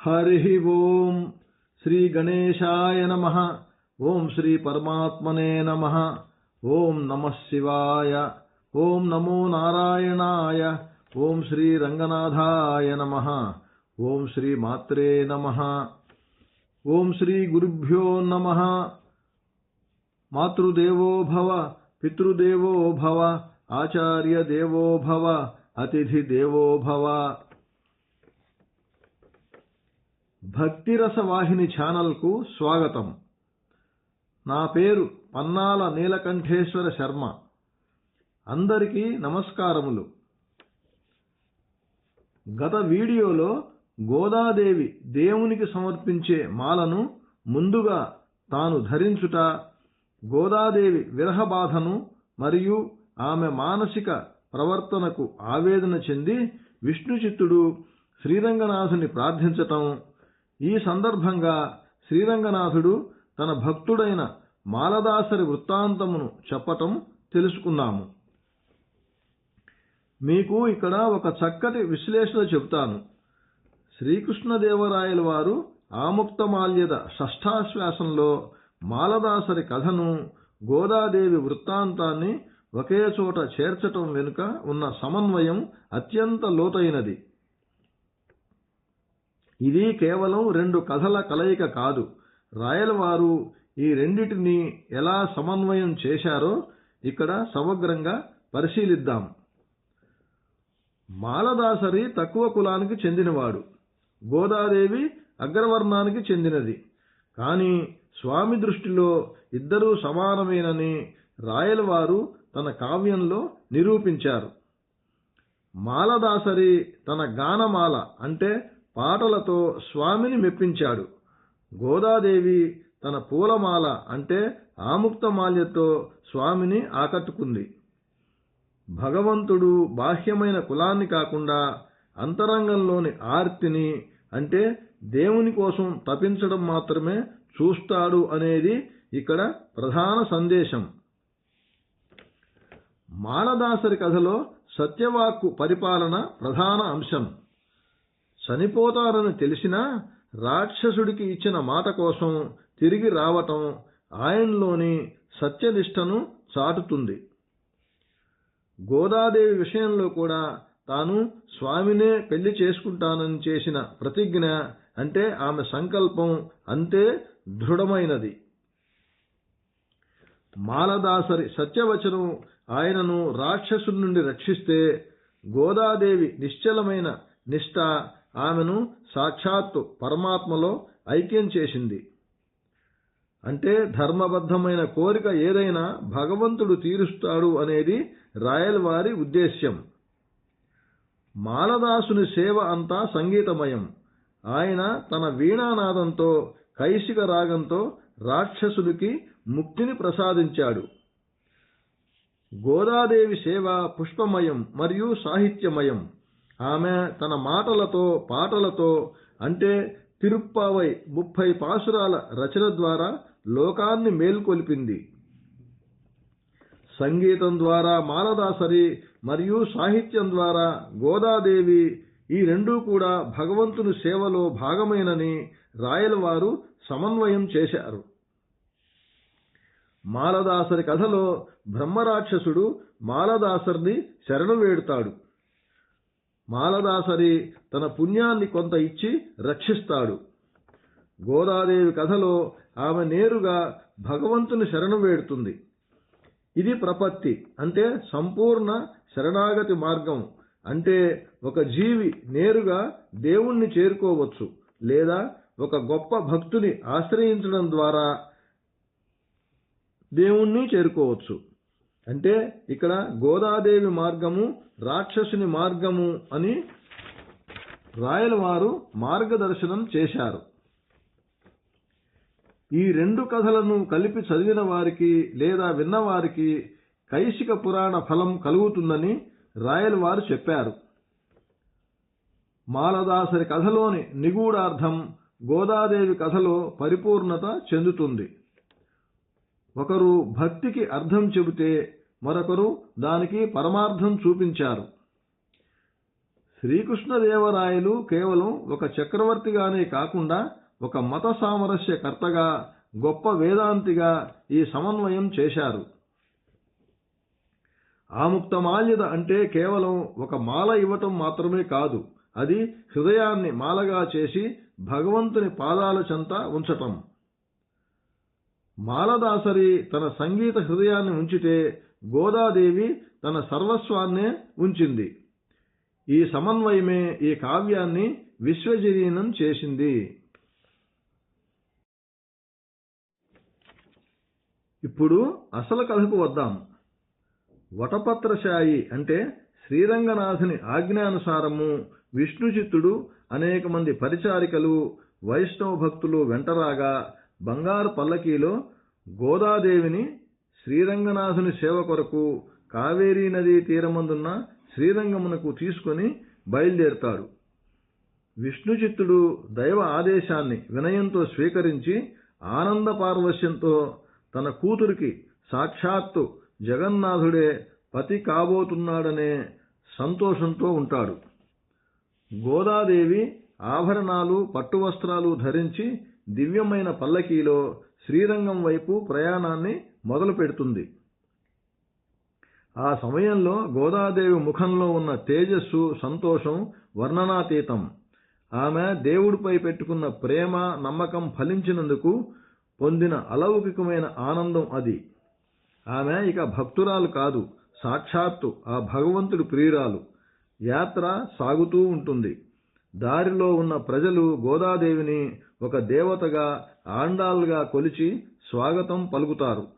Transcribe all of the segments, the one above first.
హరి ఓం శ్రీ గణేశాయ నమ ఓం శ్రీ పరమాత్మనే నమ ఓం నమ శివాయ ఓం నమో నారాయణాయ ఓం శ్రీ రంగనాథాయ నమ ఓం శ్రీ మాత్రే నమ ఓం శ్రీ గురుభ్యో నమ మాతృదేవో భవ పితృదేవో భక్తిరస వాహిని ఛానల్కు స్వాగతం. నా పేరు పన్నాల నీలకంఠేశ్వర శర్మ. అందరికీ నమస్కారములు. గత వీడియోలో గోదాదేవి దేవునికి సమర్పించే మాలను ముందుగా తాను ధరించుట గోదాదేవి విరహ బాధను మరియు ఆమె మానసిక ప్రవర్తనకు ఆవేదన చెంది విష్ణుచిత్తుడు శ్రీరంగనాథుని ప్రార్థించటం ఈ సందర్భంగా శ్రీరంగనాథుడు తన భక్తుడైన మాలదాసరి వృత్తాంతమును చెప్పటం తెలుసుకున్నాము మీకు ఇక్కడ ఒక చక్కటి విశ్లేషణ చెబుతాను. శ్రీకృష్ణదేవరాయల వారు ఆముక్తమాల్యద షష్ఠాశ్వాసంలో మాలదాసరి కథను గోదాదేవి వృత్తాంతాన్ని ఒకే చోట చేర్చటం వెనుక ఉన్న సమన్వయం అత్యంత లోతైనది. ఇది కేవలం రెండు కథల కలయిక కాదు. రాయలవారు ఈ రెండింటిని ఎలా సమన్వయం చేశారో ఇక్కడ సమగ్రంగా పరిశీలిద్దాం. మాలదాసరి తక్కువ కులానికి చెందినవాడు. గోదాదేవి అగ్రవర్ణానికి చెందినది. కానీ స్వామి దృష్టిలో ఇద్దరూ సమానమేనని రాయలవారు తన కావ్యంలో నిరూపించారు. మాలదాసరి తన గానమాల అంటే పాటలతో స్వామిని మెప్పించాడు. గోదాదేవి తన పూలమాల అంటే ఆముక్తమాల్యతో స్వామిని ఆకట్టుకుంది. భగవంతుడు బాహ్యమైన కులాన్ని కాకుండా అంతరంగంలోని ఆర్తిని అంటే దేవుని కోసం తపించడం మాత్రమే చూస్తాడు అనేది ఇక్కడ ప్రధాన సందేశం. మాలదాసరి కథలో సత్యవాక్కు పరిపాలన ప్రధాన అంశం. చనిపోతారని తెలిసినా రాక్షసుడికి ఇచ్చిన మాట కోసం తిరిగి రావటం ఆయనలోని సత్యనిష్టను చాటుతుంది. గోదాదేవి విషయంలో కూడా తాను స్వామినే పెళ్ళి చేసుకుంటానని చేసిన ప్రతిజ్ఞ అంటే ఆమె సంకల్పం అంతే దృఢమైనది. మాలదాసరి సత్యవచనం ఆయనను రాక్షసుడి నుండి రక్షిస్తే గోదాదేవి నిశ్చలమైన నిష్ఠ ఆమెను సాక్షాత్తు పరమాత్మలో ఐక్యం చేసింది. అంటే ధర్మబద్ధమైన కోరిక ఏదైనా భగవంతుడు తీరుస్తాడు అనేది రాయలవారి ఉద్దేశ్యం. మాలదాసుని సేవ అంతా సంగీతమయం. ఆయన తన వీణానాదంతో కైశిక రాగంతో రాక్షసుడికి ముక్తిని ప్రసాదించాడు. గోదాదేవి సేవ పుష్పమయం మరియు సాహిత్యమయం. ఆమె తన మాటలతో పాటలతో అంటే తిరుప్పావై ముప్పై పాసురాల రచన ద్వారా లోకాన్ని మేల్కొల్పింది. సంగీతం ద్వారా మాలదాసరి మరియు సాహిత్యం ద్వారా గోదాదేవి ఈ రెండూ కూడా భగవంతుని సేవలో భాగమేనని రాయలవారు సమన్వయం చేశారు. మాలదాసరి కథలో బ్రహ్మరాక్షసుడు మాలదాసరిని శరణు వేడుతాడు. మాలదాసరి తన పుణ్యాన్ని కొంత ఇచ్చి రక్షిస్తాడు. గోదాదేవి కథలో ఆమె నేరుగా భగవంతుని శరణు వేడుతుంది. ఇది ప్రపత్తి అంటే సంపూర్ణ శరణాగతి మార్గం అంటే ఒక జీవి నేరుగా దేవుణ్ణి చేరుకోవచ్చు లేదా ఒక గొప్ప భక్తుని ఆశ్రయించడం ద్వారా దేవుణ్ణి చేరుకోవచ్చు. అంటే ఇక్కడ గోదాదేవి మార్గము రాక్షసుని మార్గము అని రాయలవారు మార్గదర్శనం చేశారు. ఈ రెండు కథలను కలిపి చదివిన వారికి లేదా విన్నవారికి కైశిక పురాణ ఫలం కలుగుతుందని రాయలవారు చెప్పారు. మాలదాసరి కథలోని నిగూఢార్థం గోదాదేవి కథలో పరిపూర్ణత చెందుతుంది. ఒకరు భక్తికి అర్థం చెబితే మరొకరు దానికి పరమార్థం చూపించారు. శ్రీకృష్ణదేవరాయలు కేవలం ఒక చక్రవర్తిగానే కాకుండా ఒక మత సామరస్య కర్తగా గొప్ప వేదాంతిగా ఈ సమన్వయం చేశారు. ఆముక్తమాల్యద అంటే కేవలం ఒక మాల ఇవ్వటం మాత్రమే కాదు అది హృదయాన్ని మాలగా చేసి భగవంతుని పాదాల చెంత ఉంచటం. మాలదాసరి తన సంగీత హృదయాన్ని ఉంచితే గోదాదేవి తన సర్వస్వాన్నే ఉంచింది. ఈ సమన్వయమే ఈ కావ్యాన్ని విశ్వజనీనం చేసింది. ఇప్పుడు అసలు కథకు వద్దాం. వటపత్రశాయి అంటే శ్రీరంగనాథుని ఆజ్ఞానుసారము విష్ణుచిత్తుడు అనేక మంది పరిచారికలు వైష్ణవ భక్తులు వెంటరాగా బంగారు పల్లకీలో గోదాదేవిని శ్రీరంగనాథుని సేవ కొరకు కావేరీ నదీ తీరమందున్న శ్రీరంగమునకు తీసుకొని బయలుదేరుతాడు. విష్ణుచిత్తుడు దైవ ఆదేశాన్ని వినయంతో స్వీకరించి ఆనంద పార్వశ్యంతో తన కూతురికి సాక్షాత్తు జగన్నాథుడే పతి కాబోతున్నాడనే సంతోషంతో ఉంటాడు. గోదాదేవి ఆభరణాలు పట్టువస్త్రాలు ధరించి దివ్యమైన పల్లకీలో శ్రీరంగం వైపు ప్రయాణాన్ని మొదలు పెడుతుంది. ఆ సమయంలో గోదాదేవి ముఖంలో ఉన్న తేజస్సు సంతోషం వర్ణనాతీతం. ఆమె దేవుడిపై పెట్టుకున్న ప్రేమ నమ్మకం ఫలించినందుకు పొందిన అలౌకికమైన ఆనందం అది. ఆమె ఇక భక్తురాలు కాదు సాక్షాత్తు ఆ భగవంతుడి ప్రియురాలు. యాత్ర సాగుతూ ఉంటుంది. దారిలో ఉన్న ప్రజలు గోదాదేవిని ఒక దేవతగా ఆండాలుగా కొలిచి స్వాగతం పలుకుతారు.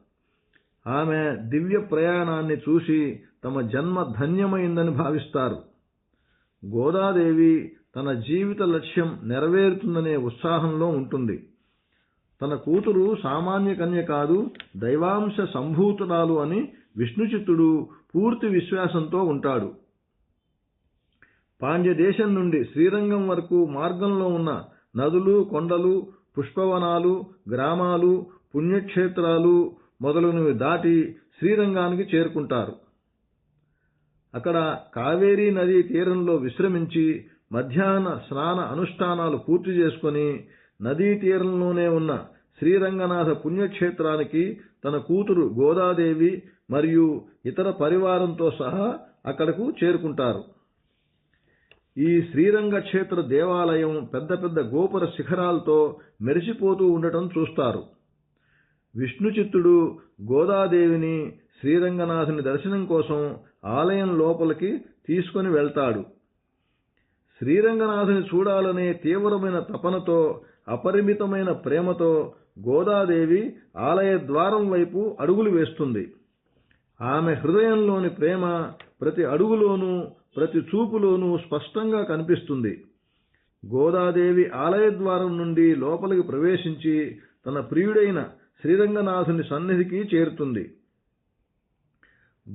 ఆమె దివ్య ప్రయాణాన్ని చూసి తమ జన్మ ధన్యమైందని భావిస్తారు. గోదాదేవి తన జీవిత లక్ష్యం నెరవేరుతుందనే ఉత్సాహంలో ఉంటుంది. తన కూతురు సామాన్య కన్య కాదు దైవాంశ సంభూతురాలు అని విష్ణుచిత్తుడు పూర్తి విశ్వాసంతో ఉంటాడు. పాండ్యదేశం నుండి శ్రీరంగం వరకు మార్గంలో ఉన్న నదులు కొండలు పుష్పవనాలు గ్రామాలు పుణ్యక్షేత్రాలు మొదలగునవి దాటి శ్రీరంగానికి చేరుకుంటారు. అక్కడ కావేరీ నదీ తీరంలో విశ్రమించి మధ్యాహ్న స్నాన అనుష్ఠానాలు పూర్తి చేసుకొని నదీ తీరంలోనే ఉన్న శ్రీరంగనాథ పుణ్యక్షేత్రానికి తన కూతురు గోదాదేవి మరియు ఇతర పరివారంతో సహా అక్కడకు చేరుకుంటారు. ఈ శ్రీరంగ క్షేత్ర దేవాలయం పెద్ద పెద్ద గోపుర శిఖరాలతో మెరిసిపోతూ ఉండటం చూస్తారు. విష్ణుచిత్తుడు గోదాదేవిని శ్రీరంగనాథుని దర్శనం కోసం ఆలయం లోపలికి తీసుకొని వెళ్తాడు. శ్రీరంగనాథుని చూడాలనే తీవ్రమైన తపనతో అపరిమితమైన ప్రేమతో గోదాదేవి ఆలయ ద్వారం వైపు అడుగులు వేస్తుంది. ఆమె హృదయంలోని ప్రేమ ప్రతి అడుగులోనూ ప్రతి చూపులోనూ స్పష్టంగా కనిపిస్తుంది. గోదాదేవి ఆలయ ద్వారం నుండి లోపలికి ప్రవేశించి తన ప్రియుడైన శ్రీరంగనాథుని సన్నిధికి చేరుతుంది.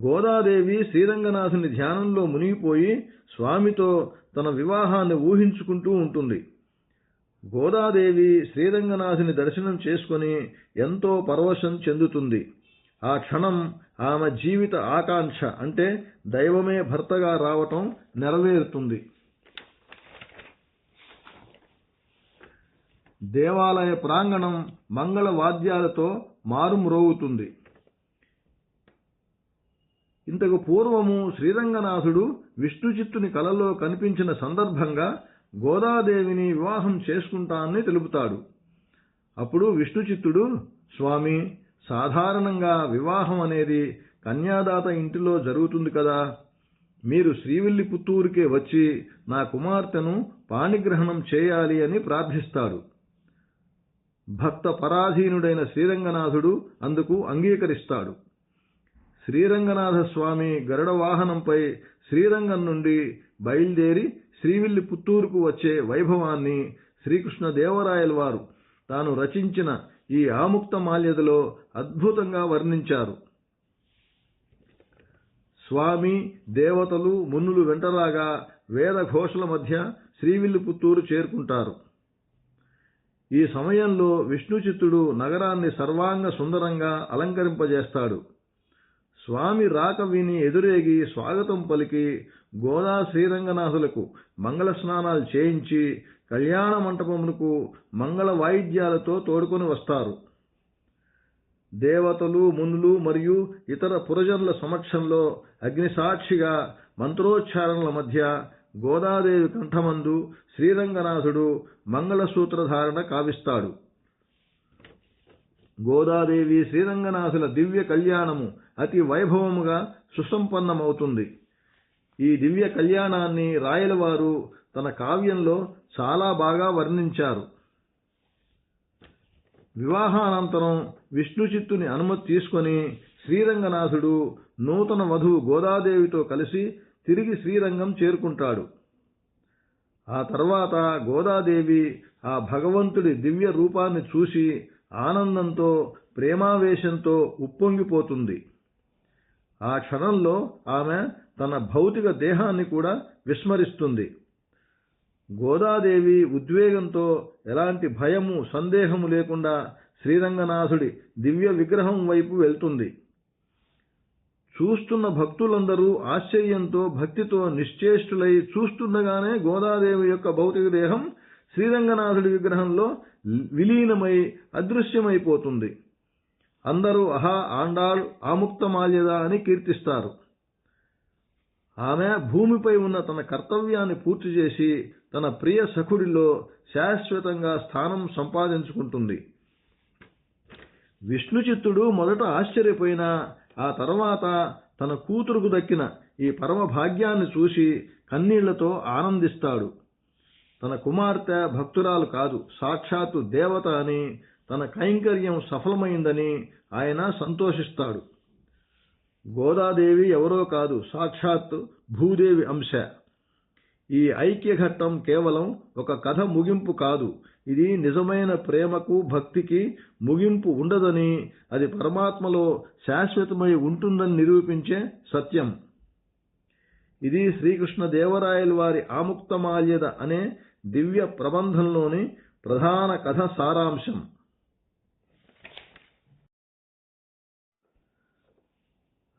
గోదాదేవి శ్రీరంగనాథుని ధ్యానంలో మునిగిపోయి స్వామితో తన వివాహాన్ని ఊహించుకుంటూ ఉంటుంది. గోదాదేవి శ్రీరంగనాథుని దర్శనం చేసుకుని ఎంతో పరవశం చెందుతుంది. ఆ క్షణం ఆమె జీవిత ఆకాంక్ష అంటే దైవమే భర్తగా రావటం నెరవేరుతుంది. దేవాలయ ప్రాంగణం మంగళ వాద్యాలతో మారుమ్రోగుతుంది. ఇంతకు పూర్వము శ్రీరంగనాథుడు విష్ణుచిత్తుని కలలో కనిపించిన సందర్భంగా గోదాదేవిని వివాహం చేసుకుంటానని తెలుపుతాడు. అప్పుడు విష్ణుచిత్తుడు స్వామి సాధారణంగా వివాహం అనేది కన్యాదాత ఇంటిలో జరుగుతుంది కదా. మీరు శ్రీవిల్లిపుత్తూరుకే వచ్చి నా కుమార్తెను పాణిగ్రహణం చేయాలి అని ప్రార్థిస్తాడు. భక్త పరాధీనుడైన శ్రీరంగనాథుడు అందుకు అంగీకరిస్తాడు. శ్రీరంగనాథ స్వామి గరుడ వాహనంపై శ్రీరంగం నుండి బయలుదేరి శ్రీవిల్లి పుత్తూరుకు వచ్చే వైభవాన్ని శ్రీకృష్ణదేవరాయల వారు తాను రచించిన ఈ ఆముక్త మాల్యదలో అద్భుతంగా వర్ణించారు. స్వామి దేవతలు మున్నులు వెంటరాగా వేద ఘోషల మధ్య శ్రీవిల్లిపుత్తూరు చేరుకుంటారు. ఈ సమయంలో విష్ణుచిత్తుడు నగరాన్ని సర్వాంగ సుందరంగా అలంకరింపజేస్తాడు. స్వామి రాక విని ఎదురేగి స్వాగతం పలికి గోదా శ్రీరంగనాథులకు మంగళ స్నానాలు చేయించి కళ్యాణ మంటపమునకు మంగళ వాయిద్యాలతో తోడుకొని వస్తారు. దేవతలు మునులు మరియు ఇతర పురజనుల సమక్షంలో అగ్నిసాక్షిగా మంత్రోచ్చారణల మధ్య గోదాదేవి కంఠమందు శ్రీరంగనాథుడు మంగళసూత్రధారణ కావిస్తాడు. గోదాదేవి శ్రీరంగనాథుల దివ్య కళ్యాణము అతి వైభవముగా సుసంపన్నమవుతుంది. ఈ దివ్య కళ్యాణాన్ని రాయలవారు తన కావ్యంలో చాలా బాగా వర్ణించారు. వివాహానంతరం విష్ణుచిత్తుని అనుమతి తీసుకొని శ్రీరంగనాథుడు నూతన వధువు గోదాదేవితో కలిసి తిరిగి శ్రీరంగం చేరుకుంటాడు. ఆ తర్వాత గోదాదేవి ఆ భగవంతుడి దివ్య రూపాన్ని చూసి ఆనందంతో ప్రేమావేశంతో ఉప్పొంగిపోతుంది. ఆ క్షణంలో ఆమె తన భౌతిక దేహాన్ని కూడా విస్మరిస్తుంది. గోదాదేవి ఉద్వేగంతో ఎలాంటి భయము సందేహము లేకుండా శ్రీరంగనాథుడి దివ్య విగ్రహం వైపు వెళ్తుంది. చూస్తున్న భక్తులందరూ ఆశ్చర్యంతో భక్తితో నిశ్చేష్టులై చూస్తుండగానే గోదాదేవి యొక్క భౌతిక దేహం శ్రీరంగనాథుడి విగ్రహంలో విలీనమై అదృశ్యమైపోతుంది. అందరూ అహా ఆండాళ్ ఆముక్తమాల్యద అని కీర్తిస్తారు. ఆమె భూమిపై ఉన్న తన కర్తవ్యాన్ని పూర్తి చేసి తన ప్రియ సఖుడిలో శాశ్వతంగా స్థానం సంపాదించుకుంటుంది. విష్ణుచిత్తుడు మొదట ఆశ్చర్యపోయినా ఆ తర్వాత తన కూతురుకు దక్కిన ఈ పరమ భాగ్యాన్ని చూసి కన్నీళ్ళతో ఆనందిస్తాడు. తన కుమార్తె భక్తురాలు కాదు సాక్షాత్తు దేవత అని తన కైంకర్యం సఫలమైందని ఆయన సంతోషిస్తాడు. గోదాదేవి ఎవరో కాదు సాక్షాత్ భూదేవి అంశ. ఈ ఐక్యఘట్టం కేవలం ఒక కథ ముగింపు కాదు ఇది నిజమైన ప్రేమకు భక్తికి ముగింపు ఉండదని అది పరమాత్మలో శాశ్వతమై ఉంటుందని నిరూపించే సత్యం. ఇది శ్రీకృష్ణ దేవరాయల వారి ఆముక్తమాల్యద అనే దివ్య ప్రబంధంలోని ప్రధాన కథ సారాంశం.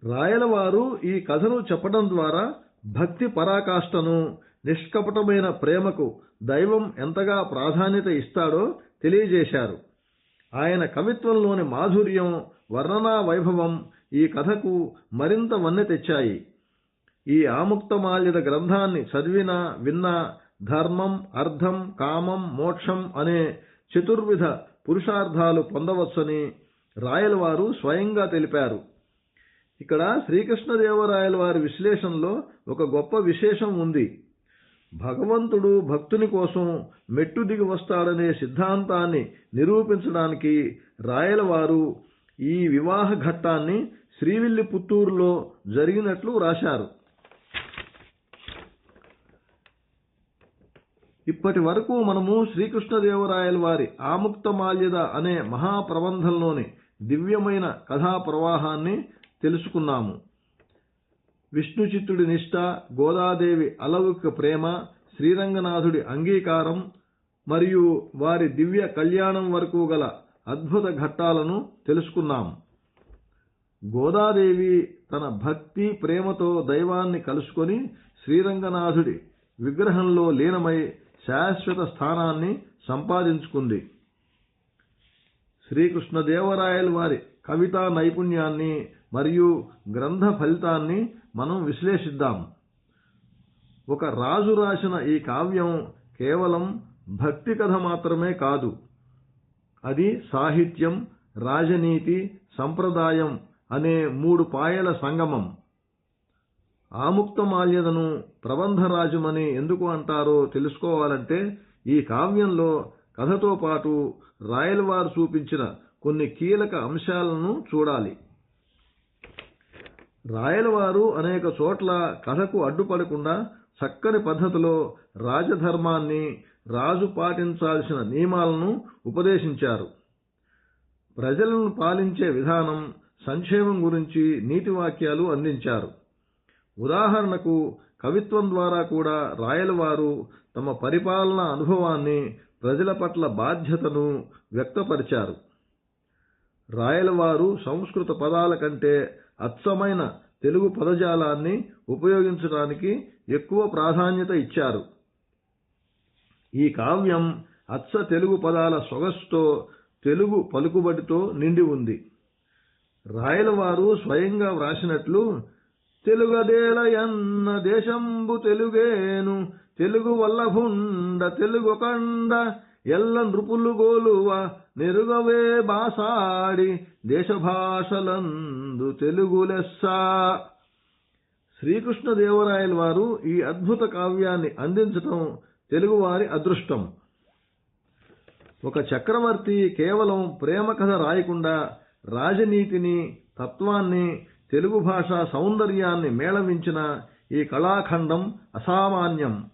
రాయలవారు ఈ కథను చెప్పడం ద్వారా భక్తి పరాకాష్ఠను నిష్కపటమైన ప్రేమకు దైవం ఎంతగా ప్రాధాన్యత ఇస్తాడో తెలియజేశారు. ఆయన కవిత్వంలోని మాధుర్యం వర్ణనా వైభవం ఈ కథకు మరింత వన్నె తెచ్చాయి. ఈ ఆముక్తమాల్యద గ్రంథాన్ని చదివినా విన్నా ధర్మం అర్థం కామం మోక్షం అనే చతుర్విధ పురుషార్థాలు పొందవచ్చని రాయలవారు స్వయంగా తెలిపారు. ఇక్కడ శ్రీకృష్ణదేవరాయల వారి విశ్లేషణలో ఒక గొప్ప విశేషం ఉంది. భగవంతుడు భక్తుని కోసం మెట్టు దిగి వస్తాడనే సిద్ధాంతాన్ని నిరూపించడానికి రాయలవారు ఈ వివాహ ఘట్టాన్ని శ్రీవిల్లి పుత్తూరులో జరిగినట్లు రాశారు. ఇప్పటి వరకు మనము శ్రీకృష్ణదేవరాయల వారి ఆముక్తమాల్యద అనే మహాప్రబంధంలోని దివ్యమైన కథా ప్రవాహాన్ని తెలుసుకున్నాము. విష్ణుచిత్తుడి నిష్ఠ గోదాదేవి అలౌకిక ప్రేమ శ్రీరంగనాథుడి అంగీకారం మరియు వారి దివ్య కళ్యాణం వరకు గల అద్భుత ఘట్టాలను తెలుసుకున్నాం. గోదాదేవి తన భక్తి ప్రేమతో దైవాన్ని కలుసుకొని శ్రీరంగనాథుడి విగ్రహంలో లీనమై శాశ్వత స్థానాన్ని సంపాదించుకుంది. శ్రీకృష్ణదేవరాయల వారి కవితా నైపుణ్యాన్ని మరియు గ్రంథ ఫలితాన్ని మనం విశ్లేషిద్దాం. ఒక రాజు రాసిన ఈ కావ్యం కేవలం భక్తి కథ మాత్రమే కాదు. అది సాహిత్యం రాజనీతి సంప్రదాయం అనే మూడు పాయల సంగమం. ఆముక్తమాల్యదను ప్రబంధరాజుమని ఎందుకు అంటారో తెలుసుకోవాలంటే ఈ కావ్యంలో కథతో పాటు రాయలవారు చూపించిన కొన్ని కీలక అంశాలను చూడాలి. రాయలవారు అనేక చోట్ల కథకు అడ్డుపడకుండా చక్కని పద్ధతిలో రాజధర్మాన్ని రాజు పాటించాల్సిన నియమాలను ఉపదేశించారు. ప్రజలను పాలించే విధానం సంక్షేమం గురించి నీతి వాక్యాలు అందించారు. ఉదాహరణకు కవిత్వం ద్వారా కూడా రాయలవారు తమ పరిపాలన అనుభవాన్ని ప్రజల పట్ల బాధ్యతను వ్యక్తపరిచారు. రాయలవారు సంస్కృత పదాల కంటే అచ్చమైన తెలుగు పదజాలాన్ని ఉపయోగించడానికి ఎక్కువ ప్రాధాన్యత ఇచ్చారు. ఈ కావ్యం అచ్చ తెలుగు పదాల సొగసుతో తెలుగు పలుకుబడితో నిండి ఉంది. రాయలవారు స్వయంగా వ్రాసినట్లు తెలుగదేలయన్న దేశంబు తెలుగేను తెలుగు వల్లభుండ తెలుగు కండ ఎల్ల నృపులు గోలువ నిరుగవే బాసాడి దేశ భాషలందు తెలుగు లెస్స. శ్రీకృష్ణదేవరాయల వారు ఈ అద్భుత కావ్యాన్ని అందించటం తెలుగువారి అదృష్టం. ఒక చక్రవర్తి కేవలం ప్రేమ కథ రాయకుండా రాజనీతిని తత్వాన్ని తెలుగు భాష సౌందర్యాన్ని మేళవించిన ఈ కళాఖండం అసామాన్యం.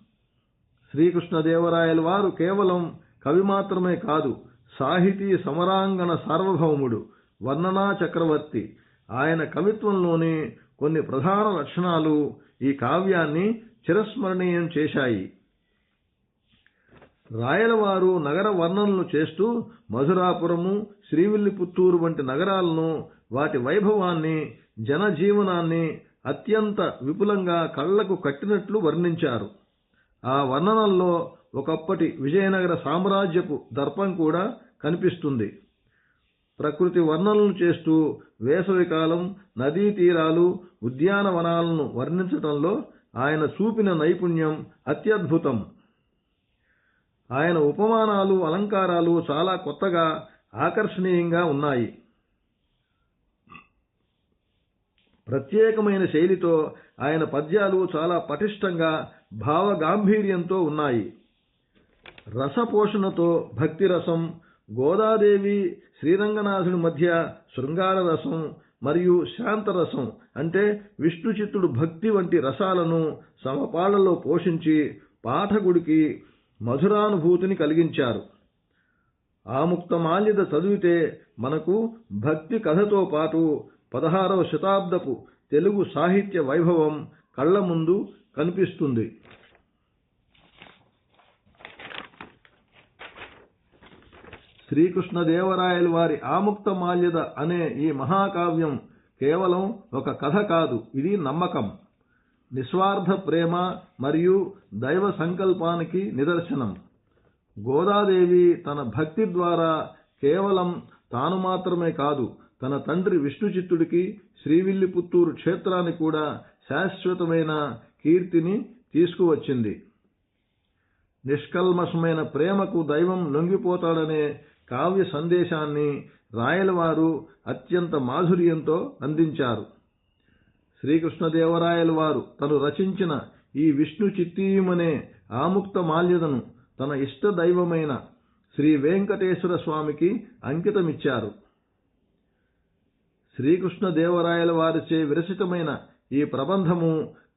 శ్రీకృష్ణదేవరాయల వారు కేవలం కవి మాత్రమే కాదు సాహితీ సమరాంగణ సార్వభౌముడు వర్ణనా చక్రవర్తి. ఆయన కవిత్వంలోని కొన్ని ప్రధాన లక్షణాలు ఈ కావ్యాన్ని చిరస్మరణీయం చేశాయి. రాయలవారు నగర వర్ణనలు చేస్తూ మధురాపురము శ్రీవిల్లిపుత్తూరు వంటి నగరాలను వాటి వైభవాన్ని జనజీవనాన్ని అత్యంత విపులంగా కళ్ళకు కట్టినట్లు వర్ణించారు. ఆ వర్ణనల్లో ఒకప్పటి విజయనగర సామ్రాజ్యపు దర్పం కూడా కనిపిస్తుంది. ప్రకృతి వర్ణనలు చేస్తూ వేసవికాలం నదీ తీరాలు ఉద్యానవనాలను వర్ణించటంలో ఆయన చూపిన నైపుణ్యం అత్యద్భుతం. ఆయన ఉపమానాలు అలంకారాలు చాలా కొత్తగా ఆకర్షణీయంగా ఉన్నాయి. ప్రత్యేకమైన శైలితో ఆయన పద్యాలు చాలా పటిష్టంగా భావగాంభీర్యంతో ఉన్నాయి. రసపోషణతో భక్తి రసం గోదాదేవి శ్రీరంగనాథుడి మధ్య శృంగార రసం మరియు శాంతరసం అంటే విష్ణుచిత్తుడు భక్తి వంటి రసాలను సమపాళ్ళలో పోషించి పాఠకుడికి మధురానుభూతిని కలిగించారు. ఆముక్తమాల్యద చదివితే మనకు భక్తి కథతో పాటు పదహారవ శతాబ్దపు తెలుగు సాహిత్య వైభవం కళ్ళ ముందు కనిపిస్తుంది. శ్రీకృష్ణదేవరాయలు వారి ఆముక్త మాల్యద అనే ఈ మహాకావ్యం కేవలం ఒక కథ కాదు ఇది నమ్మకం. నిస్వార్థ ప్రేమ మరియు దైవ సంకల్పానికి నిదర్శనం. గోదాదేవి తన భక్తి ద్వారా కేవలం తాను మాత్రమే కాదు తన తండ్రి విష్ణుచిత్తుడికి శ్రీవిల్లిపుత్తూరు క్షేత్రాన్ని కూడా శాశ్వతమైన కీర్తిని తీసుకువచ్చింది. నిష్కల్మషమైన ప్రేమకు దైవం లొంగిపోతాడనే కావ్య సందేశాన్ని రాయలవారు అత్యంత మాధుర్యంతో అందించారు. శ్రీకృష్ణదేవరాయల వారు తను రచించిన ఈ విష్ణు చిత్తీయమనే ఆముక్త మాల్యదను తన ఇష్ట దైవమైన శ్రీ వెంకటేశ్వర స్వామికి అంకితమిచ్చారు. శ్రీకృష్ణదేవరాయల వారిచే విరచితమైన ఈ ప్రబంధము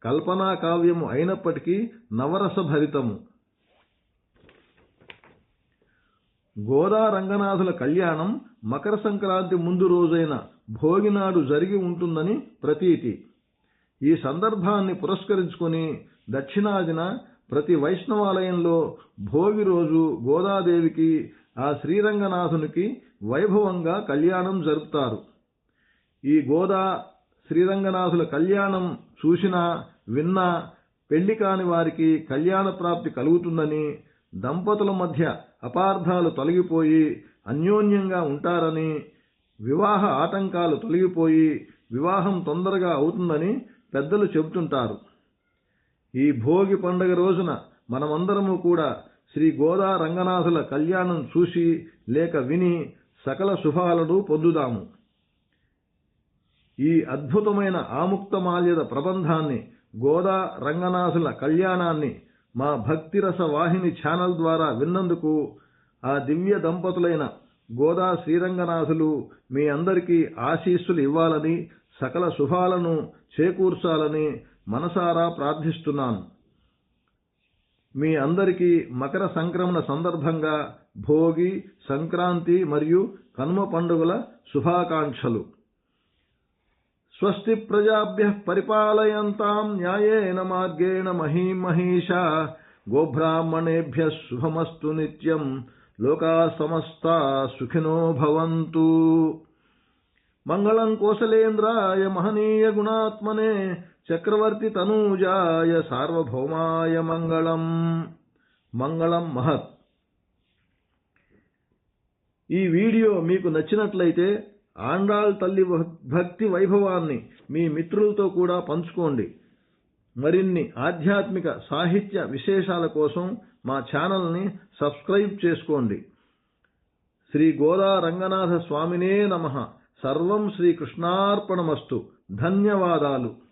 కల్పనా కావ్యము అయినప్పటికీ నవరసభరితము. గోదా రంగనాథుల కళ్యాణం మకర సంక్రాంతి ముందు రోజైన భోగినాడు జరిగి ఉంటుందని ప్రతీతి. ఈ సందర్భాన్ని పురస్కరించుకొని దక్షిణాదిన ప్రతి వైష్ణవాలయంలో భోగి రోజు గోదాదేవికి ఆ శ్రీరంగనాథునికి వైభవంగా కళ్యాణం జరుపుతారు. ఈ గోదా శ్రీరంగనాథుల కళ్యాణం చూసినా విన్నా పెళ్ళి కాని వారికి కళ్యాణ ప్రాప్తి కలుగుతుందని దంపతుల మధ్య అపార్థాలు తొలగిపోయి అన్యోన్యంగా ఉంటారని వివాహ ఆటంకాలు తొలగిపోయి వివాహం తొందరగా అవుతుందని పెద్దలు చెబుతుంటారు. ఈ భోగి పండుగ రోజున మనమందరము కూడా శ్రీ గోదా రంగనాథుల కళ్యాణం చూసి లేక విని సకల శుభాలను పొందుదాము. ఈ అద్భుతమైన ఆముక్తమాల్యద ప్రబంధాన్ని గోదా రంగనాథుల కళ్యాణాన్ని మా భక్తిరస వాహిని ఛానల్ ద్వారా విన్నందుకు ఆ దివ్య దంపతులైన గోదా శ్రీరంగనాథులు మీ అందరికీ ఆశీస్సులు ఇవ్వాలని సకల శుభాలను చేకూర్చాలని మనసారా ప్రార్థిస్తున్నాను. మీ అందరికీ మకర సంక్రమణ సందర్భంగా భోగి సంక్రాంతి మరియు కనుమ పండుగల శుభాకాంక్షలు. స్వస్తి ప్రజాభ్య పరిపాలయంతాం న్యాయేన మార్గేణ మహీం మహిషా గోబ్రాహ్మణేభ్య శుభమస్తు నిత్యం. లోకా సమస్తా సుఖినో భవంతు. మంగళం కోసలేంద్రాయ మహనీయ గుణాత్మనే. చక్రవర్తి తనూజాయ సార్వభౌమాయ మంగళం. మంగళం మహత్. ఈ వీడియో మీకు నచ్చినట్లయితే ఆండాళ్ తల్లి భక్తి వైభవాన్ని మీ మిత్రులతో కూడా పంచుకోండి. మరిన్ని ఆధ్యాత్మిక సాహిత్య విశేషాల కోసం మా ఛానల్ని సబ్స్క్రైబ్ చేసుకోండి. శ్రీ గోదా రంగనాథ స్వామినే నమ. సర్వం శ్రీకృష్ణార్పణమస్తు ధన్యవాదాలు.